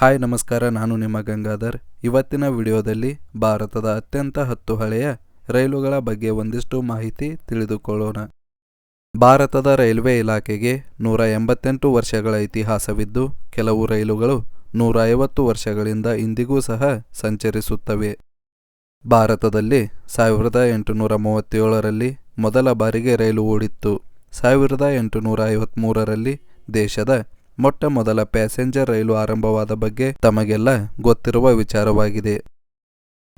Hi, ನಮಸ್ಕಾರ. ನಾನು ನಿಮ್ಮ ಗಂಗಾಧರ್. ಇವತ್ತಿನ ವಿಡಿಯೋದಲ್ಲಿ ಭಾರತದ ಅತ್ಯಂತ ಹತ್ತು ಹಳೆಯ ರೈಲುಗಳ ಬಗ್ಗೆ ಒಂದಿಷ್ಟು ಮಾಹಿತಿ ತಿಳಿದುಕೊಳ್ಳೋಣ. ಭಾರತದ ರೈಲ್ವೆ ಇಲಾಖೆಗೆ ನೂರ ಎಂಬತ್ತೆಂಟು ವರ್ಷಗಳ ಇತಿಹಾಸವಿದ್ದು, ಕೆಲವು ರೈಲುಗಳು ನೂರ ಐವತ್ತು ವರ್ಷಗಳಿಂದ ಇಂದಿಗೂ ಸಹ ಸಂಚರಿಸುತ್ತವೆ. ಭಾರತದಲ್ಲಿ ಸಾವಿರದ ಎಂಟುನೂರ ಮೂವತ್ತೇಳರಲ್ಲಿ ಮೊದಲ ಬಾರಿಗೆ ರೈಲು ಓಡಿತ್ತು. ಸಾವಿರದ ಎಂಟುನೂರ ಐವತ್ತ್ಮೂರರಲ್ಲಿ ದೇಶದ ಮೊಟ್ಟ ಮೊದಲ ಪ್ಯಾಸೆಂಜರ್ ರೈಲು ಆರಂಭವಾದ ಬಗ್ಗೆ ತಮಗೆಲ್ಲ ಗೊತ್ತಿರುವ ವಿಚಾರವಾಗಿದೆ.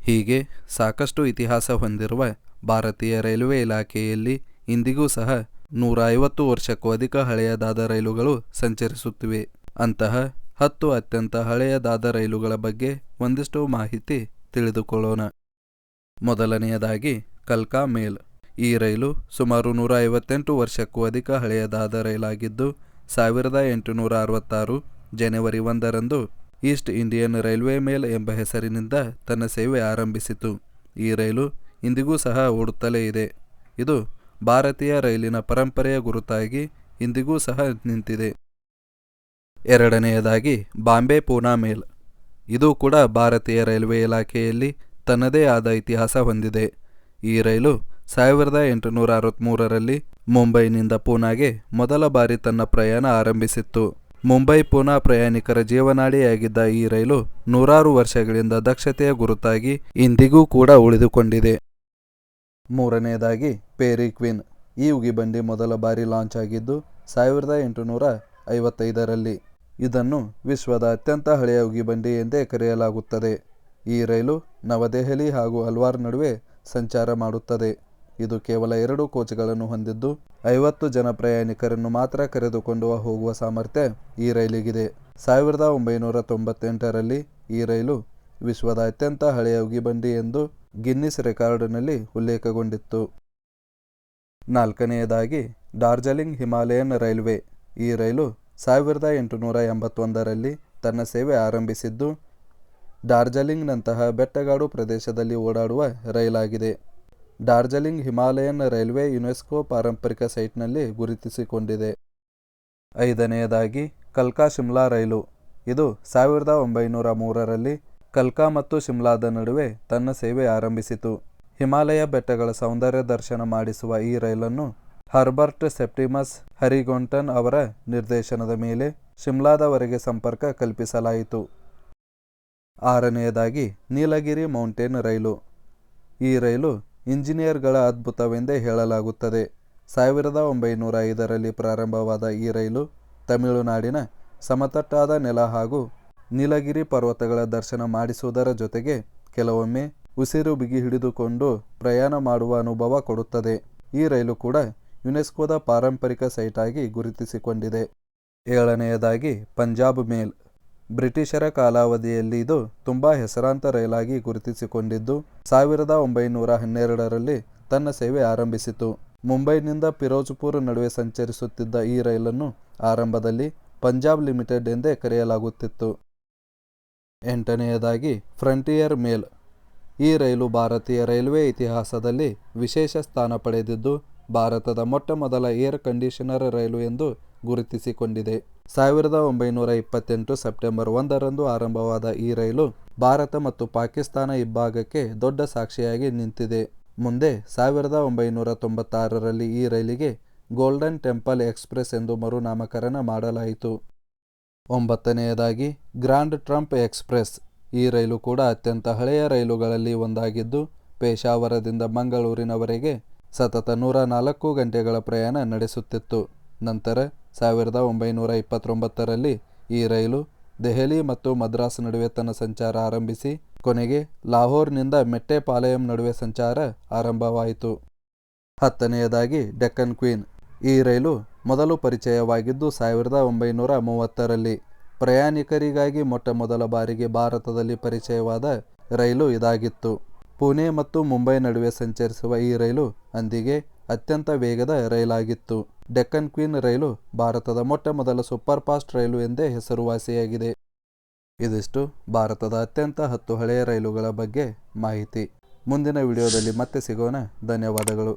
ಹೀಗೆ ಸಾಕಷ್ಟು ಇತಿಹಾಸ ಹೊಂದಿರುವ ಭಾರತೀಯ ರೈಲ್ವೆ ಇಲಾಖೆಯಲ್ಲಿ ಇಂದಿಗೂ ಸಹ ನೂರ ಐವತ್ತು ವರ್ಷಕ್ಕೂ ಅಧಿಕ ಹಳೆಯದಾದ ರೈಲುಗಳು ಸಂಚರಿಸುತ್ತಿವೆ. ಅಂತಹ ಹತ್ತು ಅತ್ಯಂತ ಹಳೆಯದಾದ ರೈಲುಗಳ ಬಗ್ಗೆ ಒಂದಿಷ್ಟು ಮಾಹಿತಿ ತಿಳಿದುಕೊಳ್ಳೋಣ. ಮೊದಲನೆಯದಾಗಿ ಕಲ್ಕಾ ಮೇಲ್. ಈ ರೈಲು ಸುಮಾರು ನೂರ ಐವತ್ತೆಂಟು ವರ್ಷಕ್ಕೂ ಅಧಿಕ ಹಳೆಯದಾದ ರೈಲಾಗಿದ್ದು ಸಾವಿರದ ಎಂಟುನೂರ ಅರವತ್ತಾರು ಜನವರಿ ಒಂದರಂದು ಈಸ್ಟ್ ಇಂಡಿಯನ್ ರೈಲ್ವೆ ಮೇಲ್ ಎಂಬ ಹೆಸರಿನಿಂದ ತನ್ನ ಸೇವೆ ಆರಂಭಿಸಿತು. ಈ ರೈಲು ಇಂದಿಗೂ ಸಹ ಓಡುತ್ತಲೇ ಇದೆ. ಇದು ಭಾರತೀಯ ರೈಲಿನ ಪರಂಪರೆಯ ಗುರುತಾಗಿ ಇಂದಿಗೂ ಸಹ ನಿಂತಿದೆ. ಎರಡನೆಯದಾಗಿ ಬಾಂಬೆ ಪೂನಾ ಮೇಲ್. ಇದು ಕೂಡ ಭಾರತೀಯ ರೈಲ್ವೆ ಇಲಾಖೆಯಲ್ಲಿ ತನ್ನದೇ ಆದ ಇತಿಹಾಸ ಹೊಂದಿದೆ. ಈ ರೈಲು ಸಾವಿರದ ಎಂಟುನೂರ ಅರವತ್ತ್ಮೂರರಲ್ಲಿ ಮುಂಬೈನಿಂದ ಪೂನಾಗೆ ಮೊದಲ ಬಾರಿ ತನ್ನ ಪ್ರಯಾಣ ಆರಂಭಿಸಿತ್ತು. ಮುಂಬೈ ಪೂನಾ ಪ್ರಯಾಣಿಕರ ಜೀವನಾಡಿಯಾಗಿದ್ದ ಈ ರೈಲು ನೂರಾರು ವರ್ಷಗಳಿಂದ ದಕ್ಷತೆಯ ಗುರುತಾಗಿ ಇಂದಿಗೂ ಕೂಡ ಉಳಿದುಕೊಂಡಿದೆ. ಮೂರನೆಯದಾಗಿ ಪೇರಿ ಕ್ವಿನ್. ಈ ಉಗಿಬಂಡಿ ಮೊದಲ ಬಾರಿ ಲಾಂಚ್ ಆಗಿದ್ದು ಸಾವಿರದ ಎಂಟುನೂರ ಐವತ್ತೈದರಲ್ಲಿ. ಇದನ್ನು ವಿಶ್ವದ ಅತ್ಯಂತ ಹಳೆಯ ಉಗಿಬಂಡಿ ಎಂದೇ ಕರೆಯಲಾಗುತ್ತದೆ. ಈ ರೈಲು ನವದೆಹಲಿ ಹಾಗೂ ಅಲ್ವಾರ್ ನಡುವೆ ಸಂಚಾರ ಮಾಡುತ್ತದೆ. ಇದು ಕೇವಲ ಎರಡು ಕೋಚ್ಗಳನ್ನು ಹೊಂದಿದ್ದು, ಐವತ್ತು ಜನ ಪ್ರಯಾಣಿಕರನ್ನು ಮಾತ್ರ ಕರೆದುಕೊಂಡು ಹೋಗುವ ಸಾಮರ್ಥ್ಯ ಈ ರೈಲಿಗಿದೆ. ಸಾವಿರದ ಒಂಬೈನೂರ ತೊಂಬತ್ತೆಂಟರಲ್ಲಿ ಈ ರೈಲು ವಿಶ್ವದ ಅತ್ಯಂತ ಹಳೆಯ ಉಗಿಬಂಡಿ ಎಂದು ಗಿನ್ನಿಸ್ ರೆಕಾರ್ಡ್ನಲ್ಲಿ ಉಲ್ಲೇಖಗೊಂಡಿತ್ತು. ನಾಲ್ಕನೆಯದಾಗಿ, ಡಾರ್ಜಲಿಂಗ್ ಹಿಮಾಲಯನ್ ರೈಲ್ವೆ. ಈ ರೈಲು ಸಾವಿರದ ಎಂಟುನೂರ ಎಂಬತ್ತೊಂದರಲ್ಲಿ ತನ್ನ ಸೇವೆ ಆರಂಭಿಸಿದ್ದು, ಡಾರ್ಜಲಿಂಗ್ನಂತಹ ಬೆಟ್ಟಗಾಡು ಪ್ರದೇಶದಲ್ಲಿ ಓಡಾಡುವ ರೈಲಾಗಿದೆ. ಡಾರ್ಜಲಿಂಗ್ ಹಿಮಾಲಯನ್ ರೈಲ್ವೆ ಯುನೆಸ್ಕೋ ಪಾರಂಪರಿಕ ಸೈಟ್ನಲ್ಲಿ ಗುರುತಿಸಿಕೊಂಡಿದೆ. ಐದನೆಯದಾಗಿ, ಕಲ್ಕಾ ಶಿಮ್ಲಾ ರೈಲು. ಇದು ಸಾವಿರದ ಒಂಬೈನೂರ ಮೂರರಲ್ಲಿ ಕಲ್ಕಾ ಮತ್ತು ಶಿಮ್ಲಾದ ನಡುವೆ ತನ್ನ ಸೇವೆ ಆರಂಭಿಸಿತು. ಹಿಮಾಲಯ ಬೆಟ್ಟಗಳ ಸೌಂದರ್ಯ ದರ್ಶನ ಮಾಡಿಸುವ ಈ ರೈಲನ್ನು ಹರ್ಬರ್ಟ್ ಸೆಪ್ಟಿಮಸ್ ಹರಿಗೊಂಟನ್ ಅವರ ನಿರ್ದೇಶನದ ಮೇಲೆ ಶಿಮ್ಲಾದವರೆಗೆ ಸಂಪರ್ಕ ಕಲ್ಪಿಸಲಾಯಿತು. ಆರನೆಯದಾಗಿ, ನೀಲಗಿರಿ ಮೌಂಟೇನ್ ರೈಲು. ಈ ರೈಲು ಇಂಜಿನಿಯರ್ಗಳ ಅದ್ಭುತವೆಂದೇ ಹೇಳಲಾಗುತ್ತದೆ. ಸಾವಿರದ ಒಂಬೈನೂರ ಐದರಲ್ಲಿ ಪ್ರಾರಂಭವಾದ ಈ ರೈಲು ತಮಿಳುನಾಡಿನ ಸಮತಟ್ಟಾದ ನೆಲ ಹಾಗೂ ನೀಲಗಿರಿ ಪರ್ವತಗಳ ದರ್ಶನ ಮಾಡಿಸುವುದರ ಜೊತೆಗೆ ಕೆಲವೊಮ್ಮೆ ಉಸಿರು ಬಿಗಿ ಹಿಡಿದುಕೊಂಡು ಪ್ರಯಾಣ ಮಾಡುವ ಅನುಭವ ಕೊಡುತ್ತದೆ. ಈ ರೈಲು ಕೂಡ ಯುನೆಸ್ಕೋದ ಪಾರಂಪರಿಕ ಸೈಟ್ ಆಗಿ ಗುರುತಿಸಿಕೊಂಡಿದೆ. ಏಳನೆಯದಾಗಿ ಪಂಜಾಬ್ ಮೇಲ್. ಬ್ರಿಟಿಷರ ಕಾಲಾವಧಿಯಲ್ಲಿ ಇದು ತುಂಬಾ ಹೆಸರಾಂತ ರೈಲಾಗಿ ಗುರುತಿಸಿಕೊಂಡಿದ್ದು, ಸಾವಿರದ ಒಂಬೈನೂರ ಹನ್ನೆರಡರಲ್ಲಿ ತನ್ನ ಸೇವೆ ಆರಂಭಿಸಿತು. ಮುಂಬೈನಿಂದ ಫಿರೋಜ್ಪುರ್ ನಡುವೆ ಸಂಚರಿಸುತ್ತಿದ್ದ ಈ ರೈಲನ್ನು ಆರಂಭದಲ್ಲಿ ಪಂಜಾಬ್ ಲಿಮಿಟೆಡ್ ಎಂದೇ ಕರೆಯಲಾಗುತ್ತಿತ್ತು. ಎಂಟನೆಯದಾಗಿ ಫ್ರಂಟಿಯರ್ ಮೇಲ್. ಈ ರೈಲು ಭಾರತೀಯ ರೈಲ್ವೆ ಇತಿಹಾಸದಲ್ಲಿ ವಿಶೇಷ ಸ್ಥಾನ ಪಡೆದಿದ್ದು, ಭಾರತದ ಮೊಟ್ಟ ಮೊದಲ ಏರ್ ಕಂಡೀಷನರ್ ರೈಲು ಎಂದು ಗುರುತಿಸಿಕೊಂಡಿದೆ. ಸಾವಿರದ ಒಂಬೈನೂರ ಇಪ್ಪತ್ತೆಂಟು ಸೆಪ್ಟೆಂಬರ್ ಒಂದರಂದು ಆರಂಭವಾದ ಈ ರೈಲು ಭಾರತ ಮತ್ತು ಪಾಕಿಸ್ತಾನ ಇಬ್ಬಾಗಕ್ಕೆ ದೊಡ್ಡ ಸಾಕ್ಷಿಯಾಗಿ ನಿಂತಿದೆ. ಮುಂದೆ ಸಾವಿರದ ಒಂಬೈನೂರ ತೊಂಬತ್ತಾರರಲ್ಲಿ ಈ ರೈಲಿಗೆ ಗೋಲ್ಡನ್ ಟೆಂಪಲ್ ಎಕ್ಸ್ಪ್ರೆಸ್ ಎಂದು ಮರುನಾಮಕರಣ ಮಾಡಲಾಯಿತು. ಒಂಬತ್ತನೆಯದಾಗಿ ಗ್ರಾಂಡ್ ಟ್ರಂಪ್ ಎಕ್ಸ್ಪ್ರೆಸ್. ಈ ರೈಲು ಕೂಡ ಅತ್ಯಂತ ಹಳೆಯ ರೈಲುಗಳಲ್ಲಿ ಒಂದಾಗಿದ್ದು ಪೇಶಾವರದಿಂದ ಮಂಗಳೂರಿನವರೆಗೆ ಸತತ ನೂರ ನಾಲ್ಕು ಗಂಟೆಗಳ ಪ್ರಯಾಣ ನಡೆಸುತ್ತಿತ್ತು. ನಂತರ ಸಾವಿರದ ಒಂಬೈನೂರ ಇಪ್ಪತ್ತೊಂಬತ್ತರಲ್ಲಿ ಈ ರೈಲು ದೆಹಲಿ ಮತ್ತು ಮದ್ರಾಸ್ ನಡುವೆ ತನ್ನ ಸಂಚಾರ ಆರಂಭಿಸಿ, ಕೊನೆಗೆ ಲಾಹೋರ್ನಿಂದ ಮೆಟ್ಟೆಪಾಲಯಂ ನಡುವೆ ಸಂಚಾರ ಆರಂಭವಾಯಿತು. ಹತ್ತನೆಯದಾಗಿ ಡೆಕ್ಕನ್ ಕ್ವೀನ್. ಈ ರೈಲು ಮೊದಲು ಪರಿಚಯವಾಗಿದ್ದು ಸಾವಿರದ ಒಂಬೈನೂರ ಮೂವತ್ತರಲ್ಲಿ. ಪ್ರಯಾಣಿಕರಿಗಾಗಿ ಮೊಟ್ಟ ಮೊದಲ ಬಾರಿಗೆ ಭಾರತದಲ್ಲಿ ಪರಿಚಯವಾದ ರೈಲು ಇದಾಗಿತ್ತು. ಪುಣೆ ಮತ್ತು ಮುಂಬೈ ನಡುವೆ ಸಂಚರಿಸುವ ಈ ರೈಲು ಅಂದಿಗೆ ಅತ್ಯಂತ ವೇಗದ ರೈಲಾಗಿತ್ತು. ಡೆಕ್ಕನ್ ಕ್ವೀನ್ ರೈಲು ಭಾರತದ ಮೊಟ್ಟ ಮೊದಲ ಸೂಪರ್ ಫಾಸ್ಟ್ ರೈಲು ಎಂದೇ ಹೆಸರುವಾಸಿಯಾಗಿದೆ. ಇದಿಷ್ಟು ಭಾರತದ ಅತ್ಯಂತ ಹತ್ತು ಹಳೆಯ ರೈಲುಗಳ ಬಗ್ಗೆ ಮಾಹಿತಿ. ಮುಂದಿನ ವಿಡಿಯೋದಲ್ಲಿ ಮತ್ತೆ ಸಿಗೋಣ. ಧನ್ಯವಾದಗಳು.